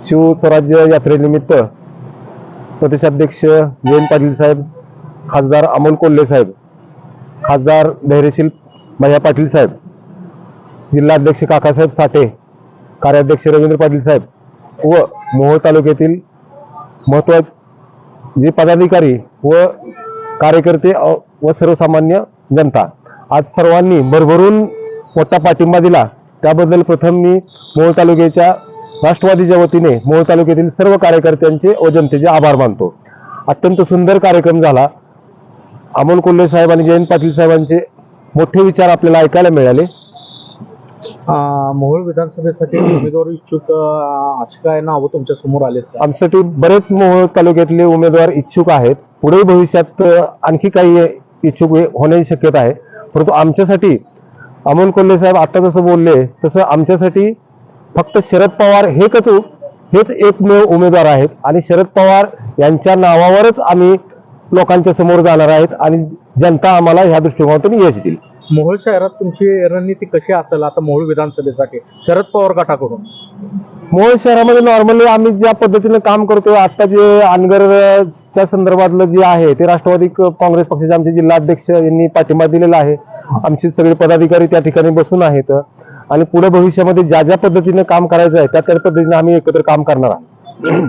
शिवस्वराज्य यात्रेनिमित्त प्रदेशाध्यक्ष जयंत पाटील साहेब खासदार अमोल कोल्हे साहेब खासदार धैर्यशील भैया पाटील साहेब जिल्हाध्यक्ष काकासाहेब साठे कार्याध्यक्ष रवींद्र पाटील साहेब व मोहोळ तालुक्यातील महत्त्वाचे जे पदाधिकारी व कार्यकर्ते व सर्वसामान्य जनता. आज सर्वांनी भरभरून मोठा पाठिंबा दिला. त्याबद्दल प्रथम मी मोहोळ तालुक्याच्या राष्ट्रवादीच्या वतीने मोहोळ तालुक्यातील सर्व कार्यकर्त्यांचे व जनतेचे आभार मानतो. अत्यंत सुंदर कार्यक्रम झाला. अमोल कोल्हे साहेब आणि जयंत पाटील साहेबांचे मोठे विचार आपल्याला ऐकायला मिळाले. मोहोळ विधानसभेसाठी उमेदवार इच्छुक अं, अशी काय नावं तुमच्यासमोर आलेत का? आमच्यासाठी बरेच मोहोळ तालुक्यातले उमेदवार इच्छुक आहेत. पुढे भविष्यात आणखी काही इच्छुक होण्याची शक्यता आहे. परंतु आमच्यासाठी अमोल कोल्हे साहेब आता जसं बोलले तसं आमच्यासाठी फक्त शरद पवार हे कच हेच एकमेव उमेदवार आहेत. आणि शरद पवार यांच्या नावावरच आम्ही लोकांच्या समोर जाणार आहेत आणि जनता आम्हाला ह्या दृष्टिकोनातून यश देईल. मोहोळ शहरात तुमची रणनीती कशी असेल? आता मोहोळ विधानसभेसाठी. शरद पवार गटाकडून. मोहोळ शहरामध्ये नॉर्मली आम्ही ज्या पद्धतीनं काम करतो आता जे अनगरच्या संदर्भातलं जे आहे ते राष्ट्रवादी काँग्रेस पक्षाचे आमचे जिल्हाध्यक्ष यांनी पाठिंबा दिलेला आहे. आमचे सगळे पदाधिकारी त्या ठिकाणी बसून आहेत. आणि पुढे भविष्यामध्ये ज्या ज्या पद्धतीनं काम करायचं आहे त्या त्या पद्धतीनं आम्ही एकत्र काम करणार आहोत.